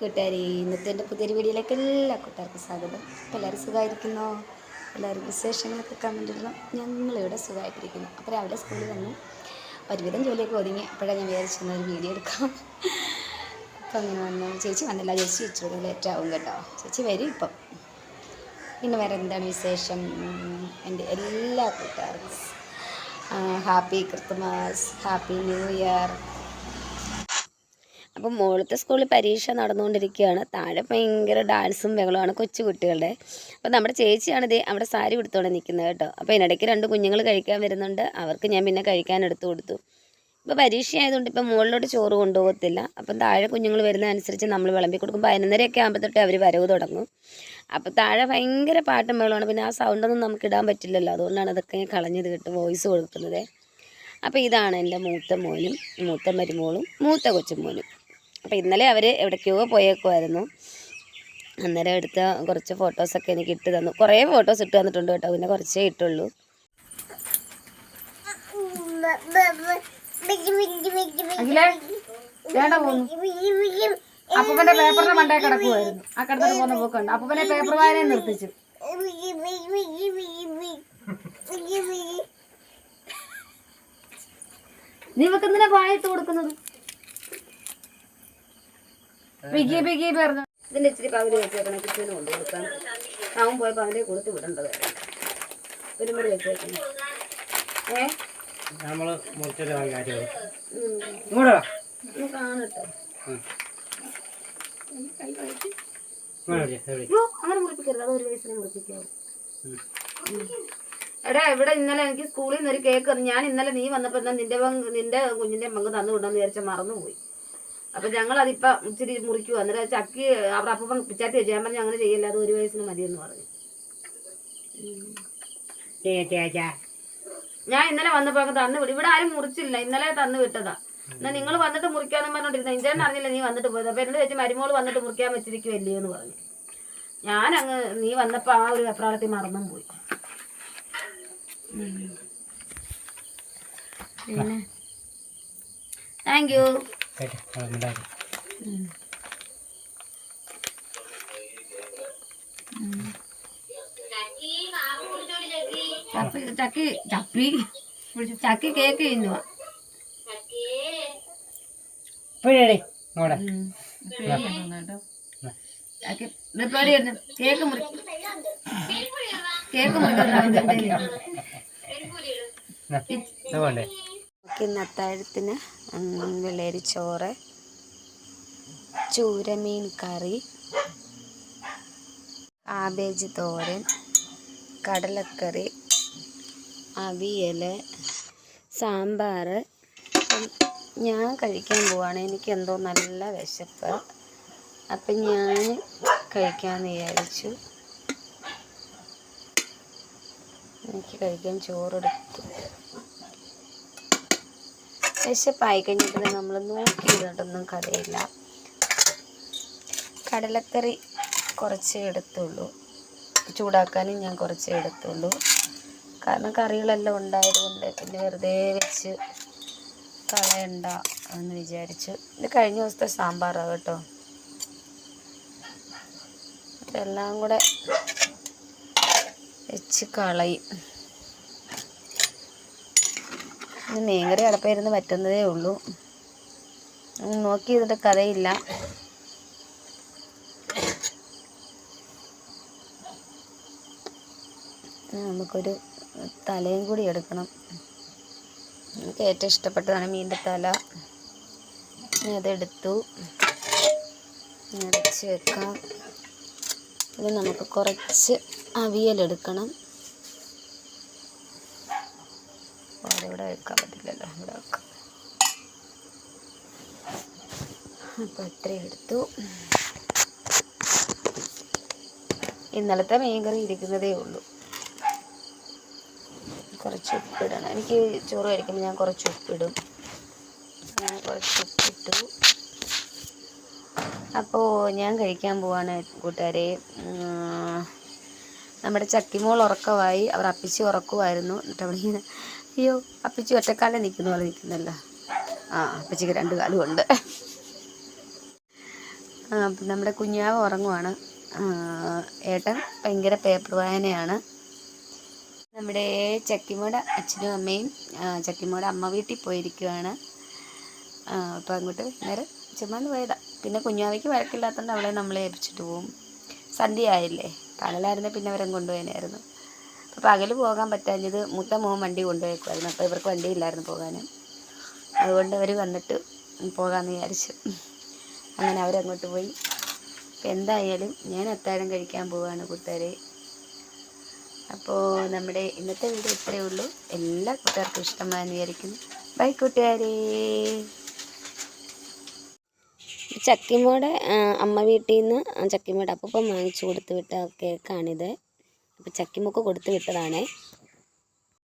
കൂട്ടുകാരി ഇന്നത്തെ എന്റെ പുതിയൊരു വീഡിയോയിലേക്ക് എല്ലാ കൂട്ടുകാർക്കും സ്വാഗതം. എല്ലാവരും സുഖമായിരിക്കുന്നോ? എല്ലാവരും വിശേഷങ്ങളൊക്കെ കമന്റ് ഇടണം. ഞങ്ങളിവിടെ സുഖമായിട്ടിരിക്കുന്നു. അപ്പോൾ രാവിലെ സ്കൂളിൽ വന്നു. ഒരുവിധം ജോലിയൊക്കെ ഒതുങ്ങി. അപ്പോഴാണ് ഞാൻ വിചാരിച്ചിരുന്ന ഒരു വീഡിയോ എടുക്കാം. അപ്പം അങ്ങനെ വന്നു. ചേച്ചി വന്നില്ല. ചേച്ചി ഇച്ചിരി ലേറ്റ് ആവും കേട്ടോ. ചേച്ചി വരും ഇപ്പം. പിന്നെ വേറെ എന്താണ് വിശേഷം? എന്റെ എല്ലാ കൂട്ടുകാർക്കും. Happy Christmas happy new year. അപ്പം മുകളിലത്തെ സ്കൂളിൽ പരീക്ഷ നടന്നുകൊണ്ടിരിക്കുകയാണ്. താഴെ ഭയങ്കര ഡാൻസും ബഹളമാണ് കൊച്ചു കുട്ടികളുടെ. അപ്പം നമ്മുടെ ചേച്ചിയാണ് ഇത് അവിടെ സാരി കൊടുത്തോടെ നിൽക്കുന്നത് കേട്ടോ. അപ്പോൾ ഇതിനിടയ്ക്ക് രണ്ട് കുഞ്ഞുങ്ങൾ കഴിക്കാൻ വരുന്നുണ്ട്. അവർക്ക് ഞാൻ പിന്നെ കഴിക്കാൻ എടുത്തു കൊടുത്തു. ഇപ്പോൾ പരീക്ഷ ആയതുകൊണ്ട് ഇപ്പം മുകളിലോട്ട് ചോറ് കൊണ്ടുപോകത്തില്ല. അപ്പം താഴെ കുഞ്ഞുങ്ങൾ വരുന്നതനുസരിച്ച് നമ്മൾ വിളമ്പി കൊടുക്കും. പതിനൊന്നരയൊക്കെ ആകുമ്പോൾ തൊട്ട് അവർ വരവ് തുടങ്ങും. അപ്പോൾ താഴെ ഭയങ്കര പാട്ടും ബഹളമാണ് പിന്നെ ആ സൗണ്ടൊന്നും നമുക്ക് ഇടാൻ പറ്റില്ലല്ലോ. അതുകൊണ്ടാണ് അതൊക്കെ ഞാൻ കളഞ്ഞത് കേട്ട് വോയിസ് കൊടുക്കുന്നത്. അപ്പോൾ ഇതാണ് എന്റെ മൂത്ത മോനും മൂത്ത മരുമോളും മൂത്ത കൊച്ചുമോനും. അപ്പോൾ ഇന്നലെ അവർ എവിടേക്കോ പോയേക്കുമായിരുന്നു അന്നേരം എടുത്ത കുറച്ച് ഫോട്ടോസൊക്കെ എനിക്ക് ഇട്ട് തന്നു. കുറേ ഫോട്ടോസ് ഇട്ട് തന്നിട്ടുണ്ട് കേട്ടോ. പിന്നെ കുറച്ചേ ഇട്ടുള്ളൂ. അപ്പൂപ്പന്റെ പേപ്പറിന് മണ്ടേ കിടക്കുമായിരുന്നു ആ കിടന്നിട്ട് പോകുന്ന പോക്കുണ്ട്. അപ്പൂപ്പനെ പേപ്പർ വായന നിർത്തിച്ചു. നീ വെക്കുന്നിനെ വായിട്ട് കൊടുക്കുന്നത്? പറഞ്ഞു. ഇതിന്റെ ഇച്ചിരി പകുതി വെച്ചേക്കണം കിച്ചന് കൊണ്ടു കൊടുക്കാം അവൻ പോയപ്പോൾ അവന്റെ കൊടുത്ത് വിടേണ്ടത് പെരുമുറി മുറി വെച്ചേക്കണം ഏ? കാണട്ടെ. അങ്ങനെ മുറിപ്പിക്കരുത്. വയസ്സിനെ മുറിപ്പിക്കാവൂ എടാ ഇവിടെ ഇന്നലെ എനിക്ക് സ്കൂളിൽ നിന്ന് ഒരു കേക്ക് ഞാൻ ഇന്നലെ നീ വന്നപ്പോൾ നിന്റെ നിന്റെ കുഞ്ഞിന്റെ പങ്ക് തന്നു വിടാന്ന് വിചാരിച്ച മറന്നുപോയി. അപ്പൊ ഞങ്ങൾ അതിപ്പോ ഇച്ചിരി മുറിക്കുക അന്നേരം ചക്കി അവിടെ അപ്പം പിച്ചാത്തി വെച്ചു ഞാൻ പറഞ്ഞു അങ്ങനെ ചെയ്യില്ല അത് ഒരു വയസ്സിന് മതിയെന്ന് പറഞ്ഞു. ഞാൻ ഇന്നലെ വന്നപ്പോ തന്നു വിടും ഇവിടെ ആരും മുറിച്ചില്ല. ഇന്നലെ തന്നു വിട്ടതാ. എന്നാ നിങ്ങൾ വന്നിട്ട് മുറിക്കാന്ന് പറഞ്ഞോണ്ടിരുന്ന. ഇഞ്ചേന്ന് അറിഞ്ഞില്ല നീ വന്നിട്ട് പോയത്? അപ്പൊ എന്നോട് ചേച്ചി മരുമോൾ വന്നിട്ട് മുറിക്കാൻ വെച്ചിരിക്കുവല്ലേ? എന്ന് പറഞ്ഞു. ഞാൻ അങ്ങ് നീ വന്നപ്പോ ആ ഒരു വെപ്രാളത്തിൽ മറന്നും പോയി. പിന്നെ? Thank you Chappi Chakki Chappi. Chakki cake വരുന്നു. കേക്ക് മുറി. കേക്ക് നമുക്ക് ഇന്ന് അത്താഴത്തിന് വെള്ളരി ചോറ് ചൂരമീൻ കറി കാബേജ് തോരൻ കടലക്കറി അവിയൽ സാമ്പാർ. ഞാൻ കഴിക്കാൻ പോവാണ്. എനിക്ക് എന്തോ നല്ല വിശപ്പ്. അപ്പം ഞാൻ കഴിക്കാമെന്ന് വിചാരിച്ചു. എനിക്ക് കഴിക്കാൻ ചോറെടുത്തു. വിശപ്പായി കഴിഞ്ഞിട്ട് നമ്മൾ നോക്കിയിരുന്നിട്ടൊന്നും കഥയില്ല കടലക്കറി കുറച്ച് എടുത്തുള്ളൂ. ചൂടാക്കാനും ഞാൻ കുറച്ച് എടുത്തുള്ളൂ. കാരണം കറികളെല്ലാം ഉണ്ടായതുകൊണ്ട് പിന്നെ വെറുതെ വെച്ച് കളയണ്ട എന്ന് വിചാരിച്ചു. ഇത് കഴിഞ്ഞ ദിവസത്തെ സാമ്പാറാണ് കേട്ടോ. എല്ലാം കൂടെ വെച്ച് കളയും. ഇനി മീൻകറി അടപ്പായിരുന്നു പറ്റുന്നതേ ഉള്ളൂ. നോക്കി ചെയ്തിട്ട് കഥയില്ല നമുക്കൊരു തലയും കൂടി എടുക്കണം. എനിക്ക് ഏറ്റവും ഇഷ്ടപ്പെട്ടതാണ് മീന്റെ തല. അതെടുത്തു. അടച്ച് വെക്കാം. ഇനി നമുക്ക് കുറച്ച് അവിയലെടുക്കണം അപ്പോൾ അതിവിടെ വെക്കാൻ പറ്റില്ലല്ലോ. ഇവിടെ വെക്കാം. അപ്പോൾ ഇത്രയും എടുത്തു. ഇന്നലത്തെ മീൻകറി ഇരിക്കുന്നതേ ഉള്ളൂ. കുറച്ച് ഉപ്പിടണം. എനിക്ക് ചോറ് കഴിക്കുമ്പോൾ ഞാൻ കുറച്ച് ഉപ്പിടും. ഞാൻ കുറച്ച് ഉപ്പിട്ടു. അപ്പോൾ ഞാൻ കഴിക്കാൻ പോവാണ് കൂട്ടുകാരെ. നമ്മുടെ ചക്കിമോൾ ഉറക്കമായി. അവർ അപ്പിച്ച് ഉറക്കുമായിരുന്നു. എന്നിട്ട് അവിടെ ഇങ്ങനെ അയ്യോ അപ്പിച്ചി ഒറ്റക്കാലം നിൽക്കുന്ന പോലെ നിൽക്കുന്നല്ല. ആ അപ്പച്ചിക്ക് രണ്ട് കാലും ഉണ്ട് അപ്പം നമ്മുടെ കുഞ്ഞാവ് ഉറങ്ങുവാണ്. ഏട്ടൻ ഭയങ്കര പേപ്പർ വായനയാണ്. നമ്മുടെ ചക്കിമോടെ അച്ഛനും അമ്മയും ചക്കിമോടെ അമ്മ വീട്ടിൽ പോയിരിക്കുവാണ്. അപ്പം അങ്ങോട്ട് നേരെ ചുമ്മാ പോയതാ. പിന്നെ കുഞ്ഞാവയ്ക്ക് വഴക്കില്ലാത്തതുകൊണ്ട് അവളെ നമ്മളെ ഏൽപ്പിച്ചിട്ട് പോവും. സന്ധ്യ ആയില്ലേ? പകലായിരുന്നെ പിന്നെ അവരെ കൊണ്ടുപോയനായിരുന്നു. അപ്പോൾ പകൽ പോകാൻ പറ്റാഞ്ഞത് മുത്ത മോൻ വണ്ടി കൊണ്ടുപോയേക്കുമായിരുന്നു അപ്പോൾ ഇവർക്ക് വണ്ടി ഇല്ലായിരുന്നു പോകാൻ അതുകൊണ്ട് അവർ വന്നിട്ട് പോകാമെന്ന് വിചാരിച്ചു. അങ്ങനെ അവരങ്ങോട്ട് പോയി. അപ്പോൾ എന്തായാലും ഞാൻ അത്താഴം കഴിക്കാൻ പോവാണ് കൂട്ടുകാരെ. അപ്പോൾ നമ്മുടെ ഇന്നത്തെ വീഡിയോ ഇത്രയേ ഉള്ളൂ. എല്ലാ കൂട്ടുകാർക്കും ഇഷ്ടമായെന്ന് വിചാരിക്കുന്നു. ബൈ കൂട്ടുകാരെ. ചക്കിമോടെ ആ, അമ്മ വീട്ടിൽ നിന്ന് ചക്കിമോടെ അപ്പം വാങ്ങിച്ചു കൊടുത്ത് വിട്ട കേക്കാണിത്. അപ്പോൾ ചക്കിമുക്ക് കൊടുത്ത് വിട്ടതാണേ.